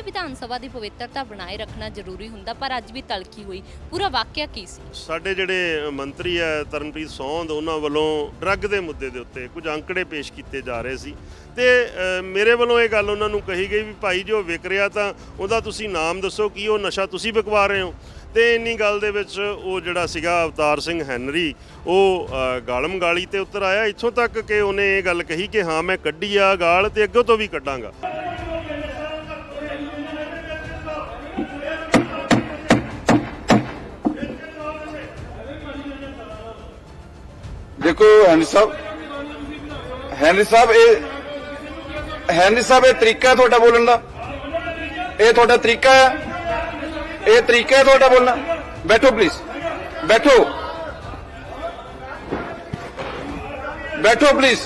ਕਹਿੰਦੇ ਵਿਧਾਨ ਸਭਾ ਦੀ ਪਵਿੱਤਰਤਾ ਬਣਾਏ ਰੱਖਣਾ ਜ਼ਰੂਰੀ ਹੁੰਦਾ, ਪਰ ਅੱਜ ਵੀ ਤਲਕੀ ਹੋਈ। ਪੂਰਾ ਵਾਕਿਆ ਕੀ ਸੀ? ਸਾਡੇ ਜਿਹੜੇ ਮੰਤਰੀ ਹੈ ਤਰਨਪ੍ਰੀਤ ਸੌਂਦ, ਉਹਨਾਂ ਵੱਲੋਂ ਡਰੱਗ ਦੇ ਮੁੱਦੇ ਦੇ ਉੱਤੇ ਕੁਝ ਅੰਕੜੇ ਪੇਸ਼ ਕੀਤੇ ਜਾ ਰਹੇ ਸੀ। ਤੇ ਮੇਰੇ ਵੱਲੋਂ ਇਹ ਗੱਲ ਉਹਨਾਂ ਨੂੰ ਕਹੀ ਗਈ ਵੀ ਭਾਈ ਜੋ ਵਿਕ ਰਿਹਾ ਤਾਂ ਉਹਦਾ ਤੁਸੀਂ ਨਾਮ ਦੱਸੋ, ਕੀ ਉਹ ਨਸ਼ਾ ਤੁਸੀਂ ਵਿਕਵਾ ਰਹੇ ਹੋ? ਤੇ ਇੰਨੀ ਗੱਲ ਦੇ ਵਿੱਚ ਉਹ ਜਿਹੜਾ ਸੀਗਾ ਅਵਤਾਰ ਸਿੰਘ ਹੈਨਰੀ, ਉਹ ਗਾਲਮ ਗਾਲੀ ਤੇ ਉਤਰ ਆਇਆ। ਇੱਥੋਂ ਤੱਕ ਕਿ ਉਹਨੇ ਇਹ ਗੱਲ ਕਹੀ ਕਿ ਹਾਂ, ਮੈਂ ਕੱਢੀ ਆ ਗਾਲ ਤੇ ਅੱਗੇ ਤੋਂ ਵੀ ਕੱਢਾਂਗਾ। ਦੇਖੋ ਹੈਨਰੀ ਸਾਹਿਬ ਹੈਨਰੀ ਸਾਹਿਬ ਇਹ ਹੈਨਰੀ ਸਾਹਿਬ ਇਹ ਤਰੀਕਾ ਤੁਹਾਡਾ ਬੋਲਣ ਦਾ? ਇਹ ਤੁਹਾਡਾ ਤਰੀਕਾ ਹੈ? ਇਹ ਤਰੀਕਾ ਹੈ ਤੁਹਾਡਾ ਬੋਲਣਾ? ਬੈਠੋ ਪਲੀਜ਼ ਬੈਠੋ। ਬੈਠੋ ਪਲੀਜ਼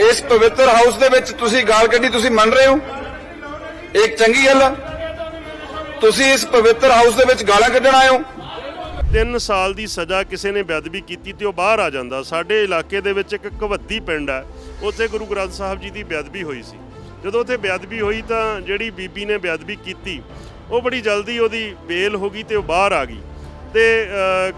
ਇਸ ਪਵਿੱਤਰ ਹਾਊਸ ਦੇ ਵਿੱਚ ਤੁਸੀਂ ਗਾਲ ਕੱਢੀ, ਤੁਸੀਂ ਮੰਨ ਰਹੇ ਹੋ? ਇਹ ਇੱਕ ਚੰਗੀ ਗੱਲ ਆ। ਤੁਸੀਂ ਇਸ ਪਵਿੱਤਰ ਹਾਊਸ ਦੇ ਵਿੱਚ ਗਾਲਾਂ ਕੱਢਣ ਆਏ ਹੋ? 3 ਸਾਲ ਦੀ ਸਜ਼ਾ ਕਿਸੇ ਨੇ ਬੇਅਦਬੀ ਕੀਤੀ ਤੇ ਉਹ ਬਾਹਰ ਆ ਜਾਂਦਾ। ਸਾਡੇ ਇਲਾਕੇ ਦੇ ਵਿੱਚ ਇੱਕ ਕਵੱਦੀ ਪਿੰਡ ਹੈ। ਉੱਥੇ ਗੁਰੂ ਗ੍ਰੰਥ ਸਾਹਿਬ ਜੀ ਦੀ ਬੇਅਦਬੀ ਹੋਈ ਸੀ। ਜਦੋਂ ਉੱਥੇ ਬੇਅਦਬੀ ਹੋਈ ਤਾਂ ਜਿਹੜੀ ਬੀਬੀ ਨੇ ਬੇਅਦਬੀ ਕੀਤੀ, ਉਹ ਬੜੀ ਜਲਦੀ ਉਹਦੀ ਬੇਲ ਹੋ ਗਈ ਤੇ ਉਹ ਬਾਹਰ ਆ ਗਈ। ਤੇ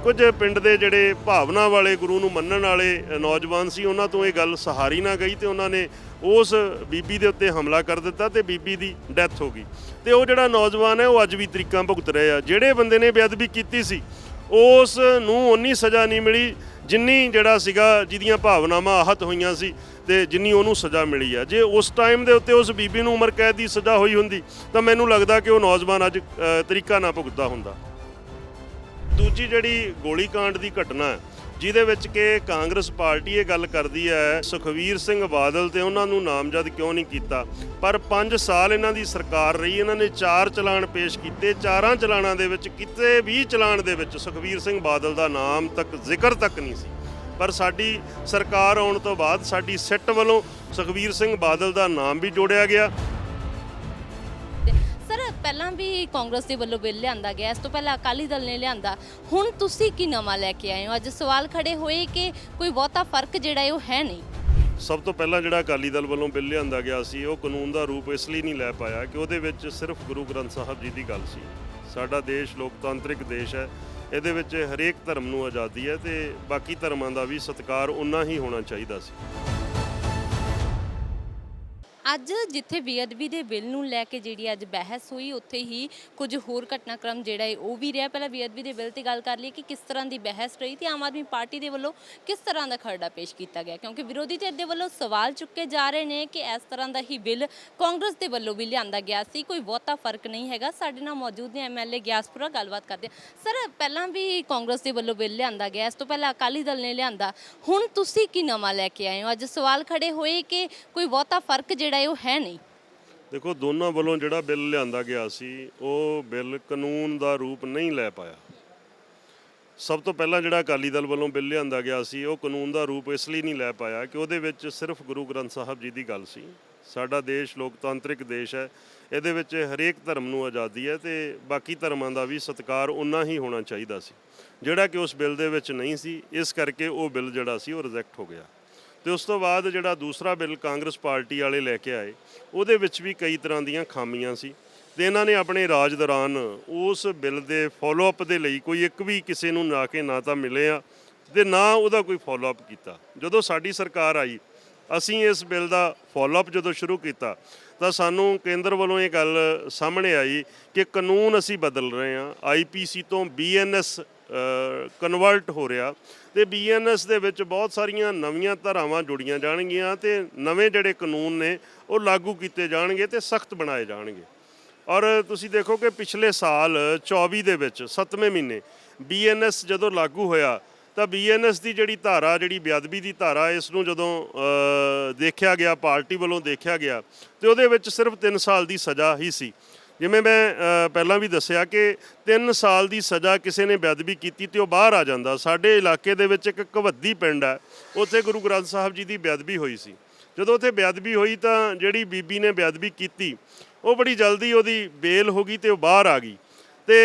ਕੁਝ ਪਿੰਡ ਦੇ ਜਿਹੜੇ ਭਾਵਨਾ ਵਾਲੇ ਗੁਰੂ ਨੂੰ ਮੰਨਣ ਵਾਲੇ ਨੌਜਵਾਨ ਸੀ, ਉਹਨਾਂ ਤੋਂ ਇਹ ਗੱਲ ਸਹਾਰੀ ਨਾ ਗਈ ਤੇ ਉਹਨਾਂ ਨੇ ਉਸ ਬੀਬੀ ਦੇ ਉੱਤੇ ਹਮਲਾ ਕਰ ਦਿੱਤਾ ਤੇ ਬੀਬੀ ਦੀ ਡੈਥ ਹੋ ਗਈ। ਤੇ ਉਹ ਜਿਹੜਾ ਨੌਜਵਾਨ ਹੈ, ਉਹ ਅੱਜ ਵੀ ਤਰੀਕਾਂ ਭੁਗਤ ਰਹੇ ਆ। ਜਿਹੜੇ ਬੰਦੇ ਨੇ ਬੇਅਦਬੀ ਕੀਤੀ ਸੀ, ਉਸ ਨੂੰ ਉਨੀ ਸਜ਼ਾ ਨਹੀਂ ਮਿਲੀ ਜਿੰਨੀ ਜਿਹੜਾ ਸੀਗਾ ਜਿਹਦੀਆਂ ਭਾਵਨਾਵਾਂ ਆਹਤ ਹੋਈਆਂ ਸੀ ਤੇ ਜਿੰਨੀ ਉਹਨੂੰ ਸਜ਼ਾ ਮਿਲੀ ਆ। ਜੇ ਉਸ ਟਾਈਮ ਦੇ ਉੱਤੇ ਉਸ ਬੀਬੀ ਨੂੰ ਉਮਰ ਕੈਦ ਦੀ ਸਜ਼ਾ ਹੋਈ ਹੁੰਦੀ, ਤਾਂ ਮੈਨੂੰ ਲੱਗਦਾ ਕਿ ਉਹ ਨੌਜਵਾਨ ਅੱਜ ਤਰੀਕਾ ਨਾ ਭੁਗਤਦਾ ਹੁੰਦਾ। ਦੂਜੀ ਜਿਹੜੀ ਗੋਲੀकांड ਦੀ ਘਟਨਾ ਹੈ, ਜਿਹਦੇ ਵਿੱਚ ਕਿ ਕਾਂਗਰਸ ਪਾਰਟੀ ਇਹ ਗੱਲ ਕਰਦੀ ਹੈ, ਸੁਖਵੀਰ ਸਿੰਘ ਬਾਦਲ ਤੇ ਉਹਨਾਂ ਨੂੰ ਨਾਮਜ਼ਦ ਕਿਉਂ ਨਹੀਂ ਕੀਤਾ? ਪਰ 5 ਸਾਲ ਇਹਨਾਂ ਦੀ ਸਰਕਾਰ ਰਹੀ, ਇਹਨਾਂ ਨੇ ਚਾਰ ਚਲਾਨ ਪੇਸ਼ ਕੀਤੇ, ਚਾਰਾਂ ਚਲਾਨਾਂ ਦੇ ਵਿੱਚ ਕਿਤੇ ਵੀ ਚਲਾਨ ਦੇ ਵਿੱਚ ਸੁਖਵੀਰ ਸਿੰਘ ਬਾਦਲ ਦਾ ਨਾਮ ਤੱਕ ਜ਼ਿਕਰ ਤੱਕ ਨਹੀਂ ਸੀ। ਪਰ ਸਾਡੀ ਸਰਕਾਰ ਆਉਣ ਤੋਂ ਬਾਅਦ ਸਾਡੀ ਸਿੱਟ ਵੱਲੋਂ ਸੁਖਵੀਰ ਸਿੰਘ ਬਾਦਲ ਦਾ ਨਾਮ ਵੀ ਜੋੜਿਆ ਗਿਆ ਪਹਿਲਾਂ ਵੀ ਕਾਂਗਰਸ ਦੇ ਵੱਲੋਂ ਬਿੱਲ ਲਿਆਂਦਾ ਗਿਆ, ਇਸ ਤੋਂ ਪਹਿਲਾਂ ਅਕਾਲੀ ਦਲ ਨੇ ਲਿਆਂਦਾ। ਹੁਣ ਤੁਸੀਂ ਕੀ ਨਵਾਂ ਲੈ ਕੇ ਆਏ ਹੋ? ਅੱਜ ਸਵਾਲ ਖੜੇ ਹੋਏ ਕਿ ਕੋਈ ਬਹੁਤਾ ਫ਼ਰਕ ਜਿਹੜਾ ਹੈ, ਉਹ ਹੈ ਨਹੀਂ। ਸਭ ਤੋਂ ਪਹਿਲਾਂ ਜਿਹੜਾ ਅਕਾਲੀ ਦਲ ਵੱਲੋਂ ਬਿੱਲ ਲਿਆਂਦਾ ਗਿਆ ਸੀ, ਉਹ ਕਾਨੂੰਨ ਦਾ ਰੂਪ ਇਸ ਲਈ ਨਹੀਂ ਲੈ ਪਾਇਆ ਕਿ ਉਹਦੇ ਵਿੱਚ ਸਿਰਫ ਗੁਰੂ ਗ੍ਰੰਥ ਸਾਹਿਬ ਜੀ ਦੀ ਗੱਲ ਸੀ। ਸਾਡਾ ਦੇਸ਼ ਲੋਕਤਾਂਤਰਿਕ ਦੇਸ਼ ਹੈ, ਇਹਦੇ ਵਿੱਚ ਹਰੇਕ ਧਰਮ ਨੂੰ ਆਜ਼ਾਦੀ ਹੈ ਤੇ ਬਾਕੀ ਧਰਮਾਂ ਦਾ ਵੀ ਸਤਿਕਾਰ ਉਨਾ ਹੀ ਹੋਣਾ ਚਾਹੀਦਾ ਸੀ। ਅੱਜ ਜਿੱਥੇ ਬੇਅਦਬੀ ਦੇ ਬਿੱਲ ਨੂੰ ਲੈ ਕੇ ਜਿਹੜੀ ਅੱਜ ਬਹਿਸ ਹੋਈ, ਉੱਥੇ ਹੀ ਕੁਝ ਹੋਰ ਘਟਨਾਕ੍ਰਮ ਜਿਹੜਾ ਹੈ ਉਹ ਵੀ ਰਿਹਾ। ਪਹਿਲਾਂ ਬੇਅਦਬੀ ਦੇ ਬਿੱਲ ਤੇ ਗੱਲ ਕਰ ਲਈ ਕਿ ਕਿਸ ਤਰ੍ਹਾਂ ਦੀ ਬਹਿਸ ਰਹੀ ਤੇ ਆਮ ਆਦਮੀ ਪਾਰਟੀ ਦੇ ਵੱਲੋਂ ਕਿਸ ਤਰ੍ਹਾਂ ਦਾ ਖਰੜਾ ਪੇਸ਼ ਕੀਤਾ ਗਿਆ? ਕਿਉਂਕਿ ਵਿਰੋਧੀ ਧਿਰ ਦੇ ਵੱਲੋਂ ਸਵਾਲ ਚੁੱਕੇ ਜਾ ਰਹੇ ਨੇ ਕਿ ਇਸ ਤਰ੍ਹਾਂ ਦਾ ਹੀ ਬਿੱਲ ਕਾਂਗਰਸ ਦੇ ਵੱਲੋਂ ਵੀ ਲਿਆਂਦਾ ਗਿਆ ਸੀ। ਕੋਈ ਬਹੁਤਾ ਫ਼ਰਕ ਨਹੀਂ ਹੈਗਾ। ਸਾਡੇ ਨਾਲ ਮੌਜੂਦ ਨੇ ਐਮਐਲਏ ਗਿਆਸਪੁਰਾ, ਗੱਲਬਾਤ ਕਰਦੇ ਸਰ, ਪਹਿਲਾਂ ਵੀ ਕਾਂਗਰਸ ਦੇ ਵੱਲੋਂ ਬਿੱਲ ਲਿਆਂਦਾ ਗਿਆ, ਇਸ ਤੋਂ ਪਹਿਲਾਂ ਅਕਾਲੀ ਦਲ ਨੇ ਲਿਆਂਦਾ। ਹੁਣ ਤੁਸੀਂ ਕੀ ਨਵਾਂ ਲੈ ਕੇ ਆਏ ਹੋ? ਅੱਜ ਸਵਾਲ ਖੜੇ ਹੋਏ ਕਿ ਕੋਈ ਬਹੁਤਾ ਫ਼ਰਕ ਜਿਹੜਾ ਹੈ ਉਹ ਹੈ ਨਹੀਂ। ਦੇਖੋ, ਦੋਨਾਂ ਵੱਲੋਂ ਜਿਹੜਾ ਬਿੱਲ ਲਿਆਂਦਾ ਗਿਆ ਸੀ, ਉਹ ਬਿੱਲ ਕਾਨੂੰਨ ਦਾ ਰੂਪ ਨਹੀਂ ਲੈ ਪਾਇਆ। ਸਭ ਤੋਂ ਪਹਿਲਾਂ ਜਿਹੜਾ ਅਕਾਲੀ ਦਲ ਵੱਲੋਂ ਬਿੱਲ ਲਿਆਂਦਾ ਗਿਆ ਸੀ, ਉਹ ਕਾਨੂੰਨ ਦਾ ਰੂਪ ਇਸ ਲਈ ਨਹੀਂ ਲੈ ਪਾਇਆ ਕਿ ਉਹਦੇ ਵਿੱਚ ਸਿਰਫ ਗੁਰੂ ਗ੍ਰੰਥ ਸਾਹਿਬ ਜੀ ਦੀ ਗੱਲ ਸੀ। ਸਾਡਾ ਦੇਸ਼ ਲੋਕਤਾਂਤਰਿਕ ਦੇਸ਼ ਹੈ, ਇਹਦੇ ਵਿੱਚ ਹਰੇਕ ਧਰਮ ਨੂੰ ਆਜ਼ਾਦੀ ਹੈ ਤੇ ਬਾਕੀ ਧਰਮਾਂ ਦਾ ਵੀ ਸਤਿਕਾਰ ਉਨਾ ਹੀ ਹੋਣਾ ਚਾਹੀਦਾ ਸੀ। ਜਿਹੜਾ ਕਿ ਉਸ ਬਿੱਲ ਦੇ ਵਿੱਚ ਨਹੀਂ ਸੀ, ਇਸ ਕਰਕੇ ਉਹ ਬਿੱਲ ਜਿਹੜਾ ਸੀ, ਉਹ ਰਿਜੈਕਟ ਹੋ ਗਿਆ। ਤੇ ਉਸ ਤੋਂ ਬਾਅਦ ਜਿਹੜਾ ਦੂਸਰਾ ਬਿੱਲ ਕਾਂਗਰਸ ਪਾਰਟੀ ਵਾਲੇ ਲੈ ਕੇ ਆਏ, ਉਹਦੇ ਵਿੱਚ ਵੀ ਕਈ ਤਰ੍ਹਾਂ ਦੀਆਂ ਖਾਮੀਆਂ ਸੀ। ਤੇ ਇਹਨਾਂ ਨੇ ਆਪਣੇ ਰਾਜ ਦੌਰਾਨ ਉਸ ਬਿੱਲ ਦੇ ਫਾਲੋ ਅਪ ਦੇ ਲਈ ਕੋਈ ਇੱਕ ਵੀ ਕਿਸੇ ਨੂੰ ਨਾ ਕੇ ਨਾ ਤਾਂ ਮਿਲੇ ਆ ਤੇ ਨਾ ਉਹਦਾ ਕੋਈ ਫਾਲੋ ਅਪ ਕੀਤਾ। ਜਦੋਂ ਸਾਡੀ ਸਰਕਾਰ ਆਈ, ਅਸੀਂ ਇਸ ਬਿੱਲ ਦਾ ਫਾਲੋ ਅਪ ਜਦੋਂ ਸ਼ੁਰੂ ਕੀਤਾ, ਤਾਂ ਸਾਨੂੰ ਕੇਂਦਰ ਵੱਲੋਂ ਇਹ ਗੱਲ ਸਾਹਮਣੇ ਆਈ ਕਿ ਕਾਨੂੰਨ ਅਸੀਂ ਬਦਲ ਰਹੇ ਹਾਂ। ਆਈਪੀਸੀ ਤੋਂ ਬੀਐਨਐਸ ਕਨਵਰਟ ਹੋ ਰਿਹਾ। ਤੇ ਬੀਐਨਐਸ ਦੇ ਵਿੱਚ ਬਹੁਤ ਸਾਰੀਆਂ ਨਵੀਆਂ ਧਾਰਾਵਾਂ ਜੁੜੀਆਂ ਜਾਣਗੀਆਂ ਤੇ ਨਵੇਂ ਜਿਹੜੇ ਕਾਨੂੰਨ ਨੇ, ਉਹ ਲਾਗੂ ਕੀਤੇ ਜਾਣਗੇ ਤੇ ਸਖਤ ਬਣਾਏ ਜਾਣਗੇ। ਔਰ ਤੁਸੀਂ ਦੇਖੋ ਕਿ ਪਿਛਲੇ ਸਾਲ 24 ਦੇ ਵਿੱਚ 7ਵੇਂ ਮਹੀਨੇ ਬੀਐਨਐਸ ਜਦੋਂ ਲਾਗੂ ਹੋਇਆ, ਤਾਂ ਬੀਐਨਐਸ ਦੀ ਜਿਹੜੀ ਧਾਰਾ, ਜਿਹੜੀ ਬੇਅਦਬੀ ਦੀ ਧਾਰਾ, ਇਸ ਨੂੰ ਜਦੋਂ ਦੇਖਿਆ ਗਿਆ, ਪਾਰਟੀ ਵੱਲੋਂ ਦੇਖਿਆ ਗਿਆ, ਤੇ ਉਹਦੇ ਵਿੱਚ ਸਿਰਫ 3 ਸਾਲ ਦੀ ਸਜ਼ਾ ਹੀ ਸੀ। ਜਿਵੇਂ ਮੈਂ ਪਹਿਲਾਂ ਵੀ ਦੱਸਿਆ ਕਿ 3 ਸਾਲ ਦੀ ਸਜ਼ਾ ਕਿਸੇ ਨੇ ਬੇਅਦਬੀ ਕੀਤੀ ਤੇ ਉਹ ਬਾਹਰ ਆ ਜਾਂਦਾ। ਸਾਡੇ ਇਲਾਕੇ ਦੇ ਵਿੱਚ ਇੱਕ ਕਵੱਦੀ ਪਿੰਡ ਹੈ, ਉੱਥੇ ਗੁਰੂ ਗ੍ਰੰਥ ਸਾਹਿਬ ਜੀ ਦੀ ਬੇਅਦਬੀ ਹੋਈ ਸੀ। ਜਦੋਂ ਉੱਥੇ ਬੇਅਦਬੀ ਹੋਈ ਤਾਂ ਜਿਹੜੀ ਬੀਬੀ ਨੇ ਬੇਅਦਬੀ ਕੀਤੀ, ਉਹ ਬੜੀ ਜਲਦੀ ਉਹਦੀ ਬੇਲ ਹੋ ਗਈ ਤੇ ਉਹ ਬਾਹਰ ਆ ਗਈ। ਤੇ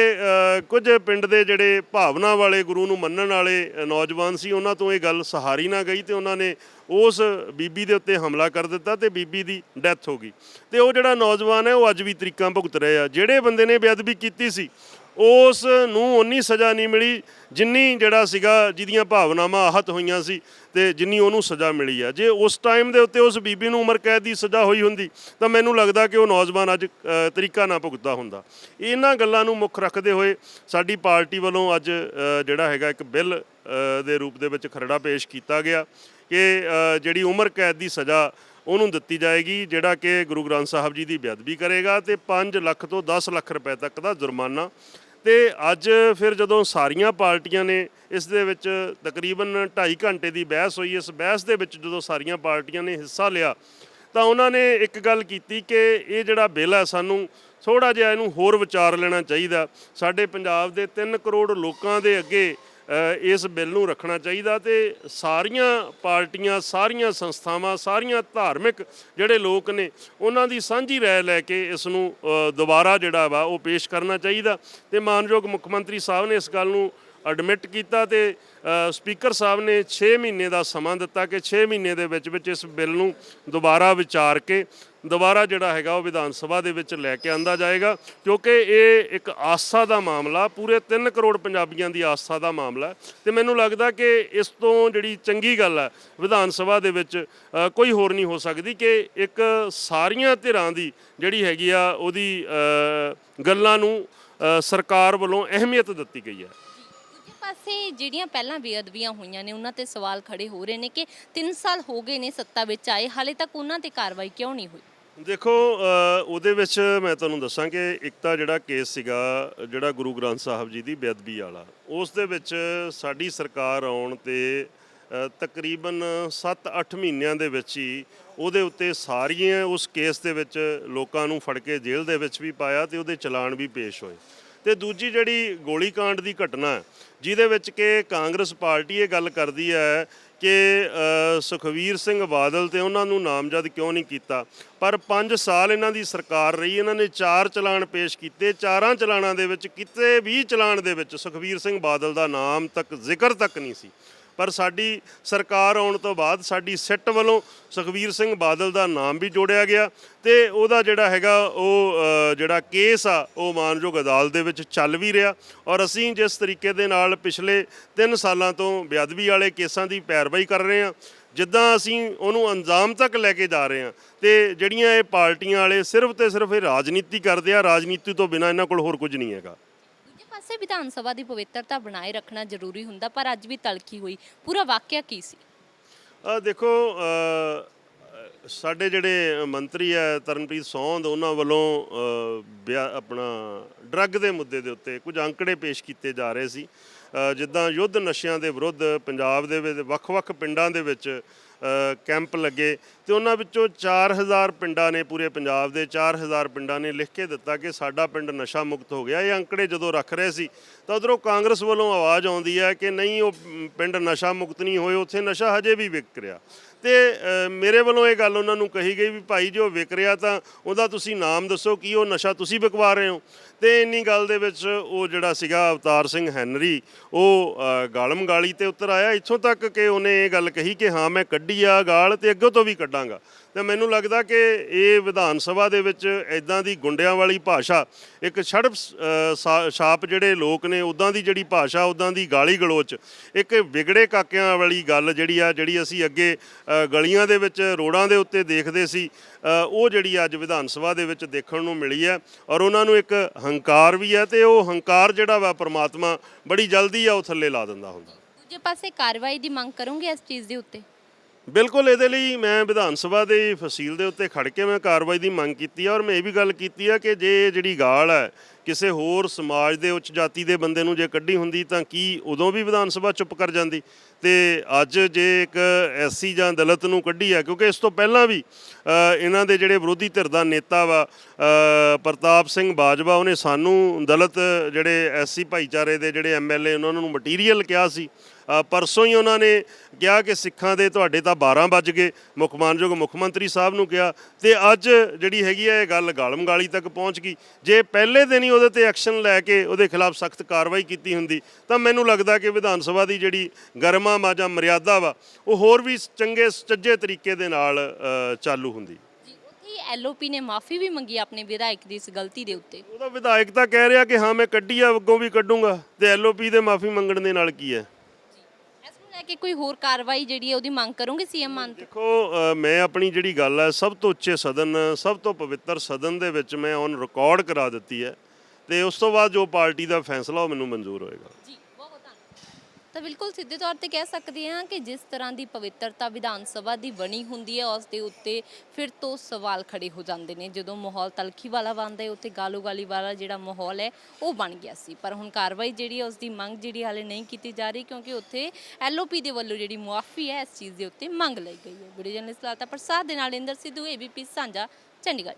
ਕੁਝ ਪਿੰਡ ਦੇ ਜਿਹੜੇ ਭਾਵਨਾ ਵਾਲੇ ਗੁਰੂ ਨੂੰ ਮੰਨਣ ਵਾਲੇ ਨੌਜਵਾਨ ਸੀ, ਉਹਨਾਂ ਤੋਂ ਇਹ ਗੱਲ ਸਹਾਰੀ ਨਾ ਗਈ ਤੇ ਉਹਨਾਂ ਨੇ ਉਸ ਬੀਬੀ ਦੇ ਉੱਤੇ ਹਮਲਾ ਕਰ ਦਿੱਤਾ ਤੇ ਬੀਬੀ ਦੀ ਡੈਥ ਹੋ ਗਈ। ਤੇ ਉਹ ਜਿਹੜਾ ਨੌਜਵਾਨ ਹੈ, ਉਹ ਅੱਜ ਵੀ ਤਰੀਕਾਂ ਭੁਗਤ ਰਹੇ ਆ। ਜਿਹੜੇ ਬੰਦੇ ਨੇ ਬੇਅਦਬੀ ਕੀਤੀ ਸੀ, ਉਸ ਨੂੰ ਉਨੀ ਸਜ਼ਾ ਨਹੀਂ ਮਿਲੀ ਜਿੰਨੀ ਜਿਹੜਾ ਸੀਗਾ, ਜਿਹਦੀਆਂ ਭਾਵਨਾਵਾਂ ਆਹਤ ਹੋਈਆਂ ਸੀ ਤੇ ਜਿੰਨੀ ਉਹਨੂੰ ਸਜ਼ਾ ਮਿਲੀ ਆ। ਜੇ ਉਸ ਟਾਈਮ ਦੇ ਉੱਤੇ ਉਸ ਬੀਬੀ ਨੂੰ ਉਮਰ ਕੈਦ ਦੀ ਸਜ਼ਾ ਹੋਈ ਹੁੰਦੀ, ਤਾਂ ਮੈਨੂੰ ਲੱਗਦਾ ਕਿ ਉਹ ਨੌਜਵਾਨ ਅੱਜ ਤਰੀਕਾ ਨਾ ਭੁਗਤਦਾ ਹੁੰਦਾ। ਇਹਨਾਂ ਗੱਲਾਂ ਨੂੰ ਮੁੱਖ ਰੱਖਦੇ ਹੋਏ ਸਾਡੀ ਪਾਰਟੀ ਵੱਲੋਂ ਅੱਜ ਜਿਹੜਾ ਹੈਗਾ ਇੱਕ ਬਿੱਲ ਦੇ ਰੂਪ ਦੇ ਵਿੱਚ ਖਰੜਾ ਪੇਸ਼ ਕੀਤਾ ਗਿਆ। ਕਿ ਜਿਹੜੀ ਉਮਰ ਕੈਦ ਦੀ ਸਜ਼ਾ ਉਹਨੂੰ ਦਿੱਤੀ ਜਾਏਗੀ, ਜਿਹੜਾ ਕਿ ਗੁਰੂ ਗ੍ਰੰਥ ਸਾਹਿਬ ਜੀ ਦੀ ਬੇਅਦਬੀ ਕਰੇਗਾ ਤੇ 5 ਲੱਖ ਤੋਂ 10 ਲੱਖ ਰੁਪਏ ਤੱਕ ਦਾ ਜੁਰਮਾਨਾ। ਤੇ ਅੱਜ ਫਿਰ ਜਦੋਂ ਸਾਰੀਆਂ ਪਾਰਟੀਆਂ ਨੇ ਇਸ ਦੇ ਵਿੱਚ ਤਕਰੀਬਨ 2.5 ਘੰਟੇ ਦੀ ਬਹਿਸ ਹੋਈ, ਇਸ ਬਹਿਸ ਦੇ ਵਿੱਚ ਜਦੋਂ ਸਾਰੀਆਂ ਪਾਰਟੀਆਂ ਨੇ ਹਿੱਸਾ ਲਿਆ, ਤਾਂ ਉਹਨਾਂ ਨੇ ਇੱਕ ਗੱਲ ਕੀਤੀ ਕਿ ਇਹ ਜਿਹੜਾ ਬਿੱਲ ਹੈ ਸਾਨੂੰ ਥੋੜਾ ਜਿਹਾ ਇਹਨੂੰ ਹੋਰ ਵਿਚਾਰ ਲੈਣਾ ਚਾਹੀਦਾ। ਸਾਡੇ ਪੰਜਾਬ ਦੇ 3 ਕਰੋੜ ਲੋਕਾਂ ਦੇ ਅੱਗੇ ਇਸ ਬਿੱਲ ਨੂੰ ਰੱਖਣਾ ਚਾਹੀਦਾ ਤੇ ਸਾਰੀਆਂ ਪਾਰਟੀਆਂ, ਸਾਰੀਆਂ ਸੰਸਥਾਵਾਂ, ਸਾਰੀਆਂ ਧਾਰਮਿਕ ਜਿਹੜੇ ਲੋਕ ਨੇ, ਉਹਨਾਂ ਦੀ ਸਾਂਝੀ ਰਾਏ ਲੈ ਕੇ ਇਸ ਨੂੰ ਦੁਬਾਰਾ ਜਿਹੜਾ ਵਾ ਉਹ ਪੇਸ਼ ਕਰਨਾ ਚਾਹੀਦਾ ਤੇ ਮਾਨਯੋਗ ਮੁੱਖ ਮੰਤਰੀ ਸਾਹਿਬ ਨੇ ਇਸ ਗੱਲ ਨੂੰ ਐਡਮਿਟ ਕੀਤਾ ਤੇ ਸਪੀਕਰ ਸਾਹਿਬ ਨੇ 6 ਮਹੀਨੇ ਦਾ ਸਮਾਂ ਦਿੱਤਾ ਕਿ 6 ਮਹੀਨੇ ਦੇ ਵਿੱਚ ਵਿੱਚ ਇਸ ਬਿੱਲ ਨੂੰ ਦੁਬਾਰਾ ਵਿਚਾਰ ਕੇ ਦੁਬਾਰਾ ਜਿਹੜਾ ਹੈਗਾ ਉਹ ਵਿਧਾਨ ਸਭਾ ਦੇ ਵਿੱਚ ਲੈ ਕੇ ਆਂਦਾ ਜਾਏਗਾ। ਕਿਉਂਕਿ ਇਹ ਇੱਕ ਆਸਥਾ ਦਾ ਮਾਮਲਾ, ਪੂਰੇ 3 ਕਰੋੜ ਪੰਜਾਬੀਆਂ ਦੀ ਆਸਥਾ ਦਾ ਮਾਮਲਾ ਹੈ। ਤੇ ਮੈਨੂੰ ਲੱਗਦਾ ਕਿ ਇਸ ਤੋਂ ਜਿਹੜੀ ਚੰਗੀ ਗੱਲ ਹੈ, ਵਿਧਾਨ ਸਭਾ ਦੇ ਵਿੱਚ ਕੋਈ ਹੋਰ ਨਹੀਂ ਹੋ ਸਕਦੀ ਕਿ ਇੱਕ ਸਾਰੀਆਂ ਧਿਰਾਂ ਦੀ ਜਿਹੜੀ ਹੈਗੀ ਆ ਉਹਦੀ ਗੱਲਾਂ ਨੂੰ ਸਰਕਾਰ ਵੱਲੋਂ ਅਹਿਮੀਅਤ ਦਿੱਤੀ ਗਈ ਹੈ। ਪਾਸੇ ਜਿਹੜੀਆਂ ਪਹਿਲਾਂ ਬੇਅਦਬੀਆਂ ਹੋਈਆਂ ਨੇ, ਉਹਨਾਂ ਤੇ ਸਵਾਲ ਖੜੇ ਹੋ ਰਹੇ ਨੇ ਕਿ 3 ਸਾਲ ਹੋ ਗਏ ਨੇ ਸੱਤਾ ਵਿੱਚ ਆਏ, ਹਾਲੇ ਤੱਕ ਉਹਨਾਂ ਤੇ ਕਾਰਵਾਈ ਕਿਉਂ ਨਹੀਂ ਹੋਈ? ਦੇਖੋ ਉਹਦੇ ਵਿੱਚ ਮੈਂ ਤੁਹਾਨੂੰ ਦੱਸਾਂ ਕਿ ਇੱਕ ਤਾਂ ਜਿਹੜਾ ਕੇਸ ਸੀਗਾ, ਜਿਹੜਾ ਗੁਰੂ ਗ੍ਰੰਥ ਸਾਹਿਬ ਜੀ ਦੀ ਬੇਅਦਬੀ ਵਾਲਾ, ਉਸ ਦੇ ਵਿੱਚ ਸਾਡੀ ਸਰਕਾਰ ਆਉਣ ਤੇ ਤਕਰੀਬਨ 7-8 ਮਹੀਨਿਆਂ ਦੇ ਵਿੱਚ ਹੀ ਉਹਦੇ ਉੱਤੇ ਸਾਰੀਆਂ ਉਸ ਕੇਸ ਦੇ ਵਿੱਚ ਲੋਕਾਂ ਨੂੰ ਫੜ ਕੇ ਜੇਲ੍ਹ ਦੇ ਵਿੱਚ ਵੀ ਪਾਇਆ ਤੇ ਉਹਦੇ ਚਲਾਨ ਵੀ ਪੇਸ਼ ਹੋਏ। ਤੇ ਦੂਜੀ ਜਿਹੜੀ ਗੋਲੀकांड ਦੀ ਘਟਨਾ ਜਿਹਦੇ ਵਿੱਚ ਕਿ ਕਾਂਗਰਸ ਪਾਰਟੀ ਇਹ ਗੱਲ ਕਰਦੀ ਹੈ ਕਿ ਅ, ਸੁਖਵੀਰ ਸਿੰਘ ਬਾਦਲ ਤੇ ਉਹਨਾਂ ਨੂੰ ਨਾਮਜ਼ਦ ਕਿਉਂ ਨਹੀਂ ਕੀਤਾ? ਪਰ 5 ਸਾਲ ਇਹਨਾਂ ਦੀ ਸਰਕਾਰ ਰਹੀ ਇਹਨਾਂ ਨੇ ਚਾਰ ਚਲਾਨ ਪੇਸ਼ ਕੀਤੇ ਚਾਰਾਂ ਚਲਾਨਾਂ ਦੇ ਵਿੱਚ ਕਿਤੇ ਵੀ ਚਲਾਨ ਦੇ ਵਿੱਚ ਸੁਖਵੀਰ ਸਿੰਘ ਬਾਦਲ ਦਾ ਨਾਮ ਤੱਕ ਜ਼ਿਕਰ ਤੱਕ ਨਹੀਂ ਸੀ। ਪਰ ਸਾਡੀ ਸਰਕਾਰ ਆਉਣ ਤੋਂ ਬਾਅਦ ਸਾਡੀ ਸਿੱਟ ਵੱਲੋਂ ਸੁਖਵੀਰ ਸਿੰਘ ਬਾਦਲ ਦਾ ਨਾਮ ਵੀ ਜੋੜਿਆ ਗਿਆ ਤੇ ਉਹਦਾ ਜਿਹੜਾ ਹੈਗਾ ਉਹ ਜਿਹੜਾ ਕੇਸ ਆ, ਉਹ ਮਾਨਯੋਗ ਅਦਾਲਤ ਦੇ ਵਿੱਚ ਚੱਲ ਵੀ ਰਿਹਾ ਔਰ ਅਸੀਂ ਜਿਸ ਤਰੀਕੇ ਦੇ ਨਾਲ ਪਿਛਲੇ 3 ਸਾਲਾਂ ਤੋਂ ਬੇਅਦਬੀ ਵਾਲੇ ਕੇਸਾਂ ਦੀ ਪੈਰਵਾਈ ਕਰ ਰਹੇ ਹਾਂ, ਜਿੱਦਾਂ ਅਸੀਂ ਉਹਨੂੰ ਅੰਜਾਮ ਤੱਕ ਲੈ ਕੇ ਜਾ ਰਹੇ ਹਾਂ ਤੇ ਜਿਹੜੀਆਂ ਇਹ ਪਾਰਟੀਆਂ ਵਾਲੇ ਸਿਰਫ ਤੇ ਸਿਰਫ ਇਹ ਰਾਜਨੀਤੀ ਕਰਦੇ ਆ, ਰਾਜਨੀਤੀ ਤੋਂ ਬਿਨਾ ਇਹਨਾਂ ਕੋਲ ਹੋਰ ਕੁਝ ਨਹੀਂ ਹੈਗਾ। ਪਾਸੇ ਵਿਧਾਨ ਸਭਾ ਦੀ ਪਵਿੱਤਰਤਾ ਬਣਾਏ ਰੱਖਣਾ ਜ਼ਰੂਰੀ ਹੁੰਦਾ ਪਰ ਅੱਜ ਵੀ ਤਲਖੀ ਹੋਈ। ਪੂਰਾ ਵਾਕਿਆ ਕੀ ਸੀ? ਆ ਦੇਖੋ ਸਾਡੇ ਜਿਹੜੇ ਮੰਤਰੀ ਹੈ ਤਰਨਪ੍ਰੀਤ ਸੌਂਦ ਉਹਨਾਂ ਵੱਲੋਂ ਅ, ਆਪਣਾ ਡਰੱਗ ਦੇ ਮੁੱਦੇ ਦੇ ਉੱਤੇ ਕੁਝ ਅੰਕੜੇ ਪੇਸ਼ ਕੀਤੇ ਜਾ ਰਹੇ ਸੀ। ਜਿੱਦਾਂ ਯੁੱਧ ਨਸ਼ਿਆਂ ਦੇ ਵਿਰੁੱਧ ਪੰਜਾਬ ਦੇ ਵਿੱਚ ਵੱਖ-ਵੱਖ ਪਿੰਡਾਂ ਦੇ ਵਿੱਚ ਕੈਂਪ ਲੱਗੇ। ਤੇ ਉਹਨਾਂ ਵਿੱਚੋਂ 4000 ਪਿੰਡਾਂ ਨੇ ਪੂਰੇ ਪੰਜਾਬ ਦੇ 4000 ਪਿੰਡਾਂ ਨੇ ਲਿਖ ਕੇ ਦਿੱਤਾ ਕਿ ਸਾਡਾ ਪਿੰਡ ਨਸ਼ਾ ਮੁਕਤ ਹੋ ਗਿਆ। ਇਹ ਅੰਕੜੇ ਜਦੋਂ ਰੱਖ ਰਹੇ ਸੀ, ਤਾਂ ਉਧਰੋਂ ਕਾਂਗਰਸ ਵੱਲੋਂ ਆਵਾਜ਼ ਆਉਂਦੀ ਹੈ ਕਿ ਨਹੀਂ, ਉਹ ਪਿੰਡ ਨਸ਼ਾ ਮੁਕਤ ਨਹੀਂ ਹੋਏ, ਉੱਥੇ ਨਸ਼ਾ ਹਜੇ ਵੀ ਵਿਕ ਰਿਹਾ। ਤੇ ਮੇਰੇ ਵੱਲੋਂ ਇਹ ਗੱਲ ਉਹਨਾਂ ਨੂੰ ਕਹੀ ਗਈ ਵੀ ਭਾਈ ਜੋ ਵਿਕ ਰਿਹਾ ਤਾਂ ਉਹਦਾ ਤੁਸੀਂ ਨਾਮ ਦੱਸੋ, ਕੀ ਉਹ ਨਸ਼ਾ ਤੁਸੀਂ ਵਿਕਵਾ ਰਹੇ ਹੋ? ਤੇ ਇੰਨੀ ਗੱਲ ਦੇ ਵਿੱਚ ਉਹ ਜਿਹੜਾ ਸੀਗਾ ਅਵਤਾਰ ਸਿੰਘ ਹੈਨਰੀ, ਉਹ ਗਾਲਮ ਗਾਲੀ ਤੇ ਉਤਰ ਆਇਆ। ਇੱਥੋਂ ਤੱਕ ਕਿ ਉਹਨੇ ਇਹ ਗੱਲ ਕਹੀ ਕਿ ਹਾਂ, ਮੈਂ ਕੱਢੀ ਆ ਗਾਲ ਤੇ ਅੱਗੇ ਤੋਂ ਵੀ ਕੱਢਾਂ ਕੱਢਾਂਗਾ ਤੇ ਮੈਨੂੰ ਲੱਗਦਾ ਕਿ ਇਹ ਵਿਧਾਨ ਸਭਾ ਦੇ ਵਿੱਚ ਇਦਾਂ ਦੀ ਗੁੰਡਿਆਂ ਵਾਲੀ ਭਾਸ਼ਾ ਇੱਕ ਛੜਪ ਅ, ਛਾਪ ਜਿਹੜੇ ਲੋਕ ਨੇ ਉਦਾਂ ਦੀ ਜਿਹੜੀ ਭਾਸ਼ਾ ਉਦਾਂ ਦੀ ਗਾਲੀ ਗਲੋਚ ਇੱਕ ਵਿਗੜੇ ਕਾਕਿਆਂ ਵਾਲੀ ਗੱਲ ਜਿਹੜੀ ਆ ਜਿਹੜੀ ਅਸੀਂ ਅੱਗੇ ਗਲੀਆਂ ਦੇ ਵਿੱਚ ਰੋਡਾਂ ਦੇ ਉੱਤੇ ਦੇਖਦੇ ਸੀ ਉਹ ਜਿਹੜੀ ਅੱਜ ਵਿਧਾਨ ਸਭਾ ਦੇ ਵਿੱਚ ਦੇਖਣ ਨੂੰ ਮਿਲੀ ਹੈ ਔਰ ਉਹਨਾਂ ਨੂੰ ਇੱਕ ਹੰਕਾਰ ਵੀ ਹੈ ਤੇ ਉਹ ਹੰਕਾਰ ਜਿਹੜਾ ਵਾ ਪ੍ਰਮਾਤਮਾ ਬੜੀ ਜਲਦੀ ਆ ਉਹ ਥੱਲੇ ਲਾ ਦਿੰਦਾ ਹੁੰਦਾ। ਦੂਜੇ ਪਾਸੇ ਕਾਰਵਾਈ ਦੀ ਮੰਗ ਕਰੋਗੇ ਇਸ ਚੀਜ਼ ਦੇ ਉੱਤੇ? ਬਿਲਕੁਲ ਇਹਦੇ ਲਈ ਮੈਂ ਵਿਧਾਨ ਸਭਾ ਦੇ ਫਸੀਲ ਦੇ ਉੱਤੇ ਖੜ ਕੇ ਮੈਂ ਕਾਰਵਾਈ ਦੀ ਮੰਗ ਕੀਤੀ ਹੈ ਔਰ ਮੈਂ ਇਹ ਵੀ ਗੱਲ ਕੀਤੀ ਹੈ ਕਿ ਜੇ ਜਿਹੜੀ ਗਾਲ ਹੈ ਕਿਸੇ ਹੋਰ ਸਮਾਜ ਦੇ ਉੱਚ ਜਾਤੀ ਦੇ ਬੰਦੇ ਨੂੰ ਜੇ ਕੱਢੀ ਹੁੰਦੀ ਤਾਂ ਕੀ ਉਦੋਂ ਵੀ ਵਿਧਾਨ ਸਭਾ ਚੁੱਪ ਕਰ ਜਾਂਦੀ? ਤੇ ਅੱਜ ਜੇ ਇੱਕ ਐਸਸੀ ਜਾਂ ਦਲਿਤ ਨੂੰ ਕੱਢੀ ਹੈ, ਕਿਉਂਕਿ ਇਸ ਤੋਂ ਪਹਿਲਾਂ ਵੀ ਇਹਨਾਂ ਦੇ ਜਿਹੜੇ ਵਿਰੋਧੀ ਧਿਰ ਦਾ ਨੇਤਾ ਵਾ ਪ੍ਰਤਾਪ ਸਿੰਘ ਬਾਜਵਾ, ਉਹਨੇ ਸਾਨੂੰ ਦਲਿਤ ਜਿਹੜੇ ਐਸਸੀ ਭਾਈਚਾਰੇ ਦੇ ਜਿਹੜੇ ਐਮਐਲਏ ਉਹਨਾਂ ਨੂੰ ਮਟੀਰੀਅਲ ਕਿਹਾ ਸੀ। ਪਰਸੋਂ ਹੀ ਉਹਨਾਂ ਨੇ ਕਿਹਾ ਕਿ ਸਿੱਖਾਂ ਦੇ ਤੁਹਾਡੇ ਤਾਂ 12 ਵੱਜ ਗਏ। ਮੁੱਖ ਮਾਨਯੋਗ ਮੁੱਖ ਮੰਤਰੀ ਸਾਹਿਬ ਨੂੰ ਕਿਹਾ। ਤੇ ਅੱਜ ਜਿਹੜੀ ਹੈਗੀ ਹੈ ਇਹ ਗੱਲ ਗਾਲਮ ਗਾਲੀ ਤੱਕ ਪਹੁੰਚ ਗਈ। ਜੇ ਪਹਿਲੇ ਦਿਨ ਹੀ ਉਹਦੇ ਤੇ ਐਕਸ਼ਨ ਲੈ ਕੇ ਉਹਦੇ ਖਿਲਾਫ ਸਖਤ ਕਾਰਵਾਈ ਕੀਤੀ ਹੁੰਦੀ ਤਾਂ ਮੈਨੂੰ ਲੱਗਦਾ ਕਿ ਵਿਧਾਨ ਸਭਾ ਦੀ ਜਿਹੜੀ ਗਰਮਾ ਮਾਜਾ ਮਰਿਆਦਾ ਵਾ ਉਹ ਹੋਰ ਵੀ ਚੰਗੇ ਸੱਜੇ ਤਰੀਕੇ ਦੇ ਨਾਲ ਚਾਲੂ ਹੁੰਦੀ। ਐਲਓਪੀ ਨੇ ਮਾਫੀ ਵੀ ਮੰਗੀ ਆਪਣੇ ਵਿਧਾਇਕ ਦੀ ਇਸ ਗਲਤੀ ਦੇ ਉੱਤੇ। ਉਹਦਾ ਵਿਧਾਇਕ ਤਾਂ ਕਹਿ ਰਿਹਾ ਕਿ ਹਾਂ ਮੈਂ ਕੱਢੀ ਆ ਅੱਗੋਂ ਵੀ ਕੱਢੂੰਗਾ। ਤੇ ਐਲਓਪੀ ਦੇ ਮਾਫੀ ਮੰਗਣ ਦੇ ਨਾਲ ਕੀ ਹੈ? ਲੈ ਕੇ ਕੋਈ ਹੋਰ ਕਾਰਵਾਈ ਜਿਹੜੀ ਹੈ ਉਹਦੀ ਮੰਗ ਕਰੋਗੇ ਸੀਐਮ ਮਾਨ ਤੋਂ ਦੇਖੋ ਅ, ਮੈਂ ਆਪਣੀ ਜਿਹੜੀ ਗੱਲ ਹੈ ਸਭ ਤੋਂ ਉੱਚੇ ਸਦਨ ਸਭ ਤੋਂ ਪਵਿੱਤਰ ਸਦਨ ਦੇ ਵਿੱਚ ਮੈਂ ਔਨ ਰਿਕਾਰਡ ਕਰਾ ਦਿੱਤੀ ਹੈ ਤੇ ਉਸ ਤੋਂ ਬਾਅਦ ਜੋ ਪਾਰਟੀ ਦਾ ਫੈਸਲਾ ਉਹ ਮੈਨੂੰ ਮਨਜ਼ੂਰ ਹੋਏਗਾ। ਜੀ। ਤਾਂ ਬਿਲਕੁਲ ਸਿੱਧੇ ਤੌਰ ਤੇ ਕਹਿ ਸਕਦੇ ਹਾਂ ਕਿ ਜਿਸ ਤਰ੍ਹਾਂ ਦੀ ਪਵਿੱਤਰਤਾ ਵਿਧਾਨ ਸਭਾ ਦੀ ਬਣੀ ਹੁੰਦੀ ਹੈ, ਉਸ ਦੇ ਉੱਤੇ ਫਿਰ ਤੋਂ ਸਵਾਲ ਖੜੇ ਹੋ ਜਾਂਦੇ ਨੇ। ਜਦੋਂ ਮਾਹੌਲ ਤਲਖੀ ਵਾਲਾ ਬਣਦਾ ਹੈ, ਉੱਥੇ ਗਾਲੋ ਗਾਲੀ ਵਾਲਾ ਜਿਹੜਾ ਮਾਹੌਲ ਹੈ, ਉਹ ਬਣ ਗਿਆ ਸੀ। ਪਰ ਹੁਣ ਕਾਰਵਾਈ ਜਿਹੜੀ ਹੈ, ਉਸ ਦੀ ਮੰਗ ਜਿਹੜੀ ਹਾਲੇ ਨਹੀਂ ਕੀਤੀ ਜਾ ਰਹੀ, ਕਿਉਂਕਿ ਉੱਥੇ ਐਲਓਪੀ ਦੇ ਵੱਲੋਂ ਜਿਹੜੀ ਮੁਆਫੀ ਹੈ, ਇਸ ਚੀਜ਼ ਦੇ ਉੱਤੇ ਮੰਗ ਲਈ ਗਈ ਹੈ। ਵੀਡੀਓ ਜਰਨਲਿਸਟ ਲਾਤਾ ਪ੍ਰਸਾਦ ਦੇ ਨਾਲ ਇੰਦਰ ਸਿੱਧੂ ਏਬੀਪੀ ਸਾਂਝਾ, ਚੰਡੀਗੜ੍ਹ।